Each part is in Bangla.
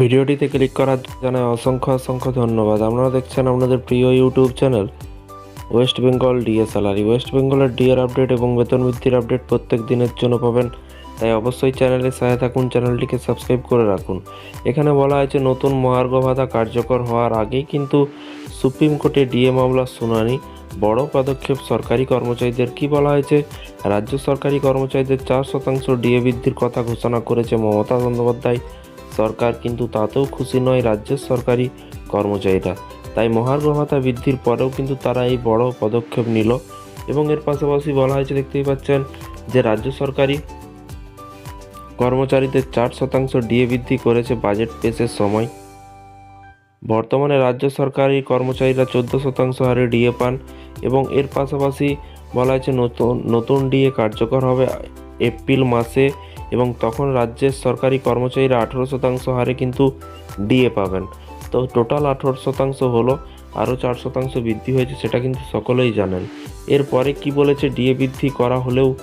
ভিডিওটিতে ক্লিক করার জন্য অসংখ্য অসংখ্য ধন্যবাদ। আপনারা দেখছেন আপনাদের প্রিয় YouTube channel West Bengal DA salary. West বেঙ্গলের ডিএর আপডেট এবং বেতন বৃদ্ধির আপডেট প্রত্যেক দিনের জন্য পাবেন। তাই অবশ্যই চ্যানেলের সাথে থাকুন, চ্যানেলটিকে সাবস্ক্রাইব করে রাখুন। এখানে বলা হয়েছে, নতুন মহার্ঘ ভাতা কার্যকর হওয়ার আগেই কিন্তু সুপ্রিম কোর্টে ডিএ মামলার শুনানি। বড় পদক্ষেপ সরকারি কর্মচারীদের। কি বলা হয়েছে? রাজ্য সরকারি কর্মচারীদের চার শতাংশ ডিএ বৃদ্ধির কথা ঘোষণা করেছে মমতা বন্দ্যোপাধ্যায়। সরকার কিন্তু তাতেও খুশি নয় রাজ্যের সরকারি কর্মচারীরা। তাই মহার্ঘ ভাতা বৃদ্ধির পরেও কিন্তু তারা এই বড় পদক্ষেপ নিল এবং এর পাশাপাশি বলা হয়েছে, দেখতেই পাচ্ছেন যে রাজ্য সরকারি কর্মচারীদের চার শতাংশ ডিএ বৃদ্ধি করেছে বাজেট পেশের সময়। বর্তমানে রাজ্য সরকারি কর্মচারীরা চোদ্দ শতাংশ হারে ডিএ পান এবং এর পাশাপাশি বলা হয়েছে, নতুন নতুন ডিএ কার্যকর হবে এপ্রিল মাসে এবং তখন রাজ্যের সরকারি কর্মচারীরা আঠেরো শতাংশ হারে কিন্তু ডিএ পাবেন। তো টোটাল আঠেরো শতাংশ হলো, আরও চার শতাংশ বৃদ্ধি হয়েছে সেটা কিন্তু সকলেই জানেন। এরপরে কি বলেছে, ডিএ বৃদ্ধি করা হলেও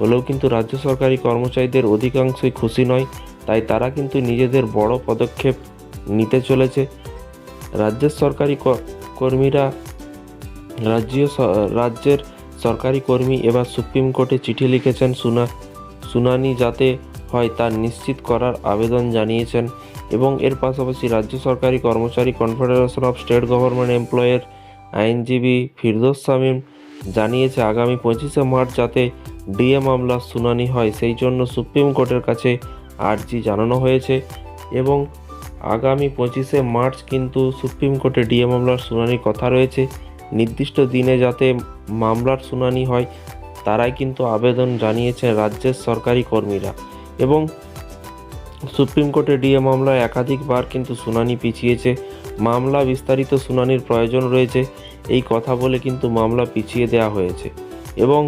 হলেও কিন্তু রাজ্য সরকারি কর্মচারীদের অধিকাংশই খুশি নয়, তাই তারা কিন্তু নিজেদের বড় পদক্ষেপ নিতে চলেছে। রাজ্যের সরকারি কর্মীরা রাজ্য স- রাজ্যের সরকারি কর্মী এবার সুপ্রিম কোর্টে চিঠি লিখেছেন শুনা শুনানি যাতে হয় তা নিশ্চিত করার আবেদন জানিয়েছেন এবং এর পাশাপাশি রাজ্য সরকারি কর্মচারী কনফেডারেশন অফ স্টেট গভর্নমেন্ট এমপ্লয়ের আইনজীবী ফিরদোস শামীম জানিয়েছে, আগামী পঁচিশে মার্চ যাতে ডিএ মামলার শুনানি হয়, সেই জন্য সুপ্রিম কোর্টের কাছে আর্জি জানানো হয়েছে এবং আগামী পঁচিশে মার্চ কিন্তু সুপ্রিম কোর্টে ডিএ মামলার শুনানির কথা রয়েছে। নির্দিষ্ট দিনে যাতে মামলার শুনানি হয় তারাই কিন্তু আবেদন জানিয়েছেন রাজ্যের সরকারি কর্মীরা। এবং সুপ্রিম কোর্টে ডিএ মামলায় একাধিকবার কিন্তু শুনানি পিছিয়েছে। মামলা বিস্তারিত শুনানির প্রয়োজন রয়েছে, এই কথা বলে কিন্তু মামলা পিছিয়ে দেওয়া হয়েছে। এবং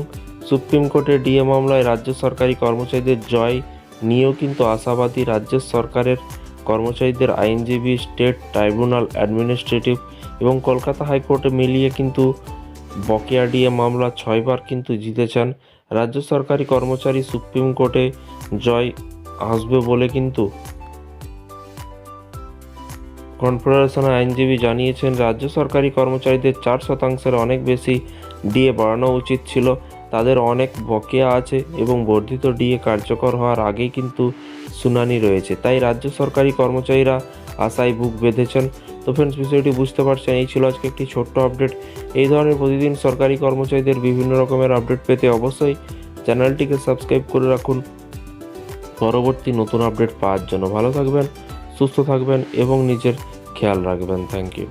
সুপ্রিম কোর্টের ডিএ মামলায় রাজ্য সরকারি কর্মচারীদের জয় নিয়েও কিন্তু আশাবাদী রাজ্য সরকারের কর্মচারীদের আইনজীবী, স্টেট ট্রাইব্যুনাল, অ্যাডমিনিস্ট্রেটিভ এবং কলকাতা হাইকোর্টে মিলিয়ে কিন্তু বকেয়া ডিএ মামলা ছয়বার কিন্তু জিতেছেন। রাজ্য সরকারি কর্মচারী সুপ্রিম কোর্টে জয় আসবে বলে কিন্তু কনফেডারেশনের আইনজীবী জানিয়েছেন, রাজ্য সরকারি কর্মচারীদের চার শতাংশের অনেক বেশি ডিএ বাড়ানো উচিত ছিল। তাদের অনেক বকেয়া আছে এবং বর্ধিত ডিএ কার্যকর হওয়ার আগেই কিন্তু শুনানি রয়েছে। তাই রাজ্য সরকারি কর্মচারীরা আশায় বুক বেঁধেছেন। তো ফ্রেন্ডস বিষয়টি বুঝতে পারছেন, এই ছিল আজকে একটি ছোট্ট আপডেট এই ধরনের প্রতিদিন সরকারি কর্মচারীদের বিভিন্ন রকমের আপডেট পেতে অবশ্যই চ্যানেলটিকে সাবস্ক্রাইব করে রাখুন। পরবর্তী নতুন আপডেট পাওয়ার জন্য ভালো থাকবেন, সুস্থ থাকবেন এবং নিজের খেয়াল রাখবেন। Thank you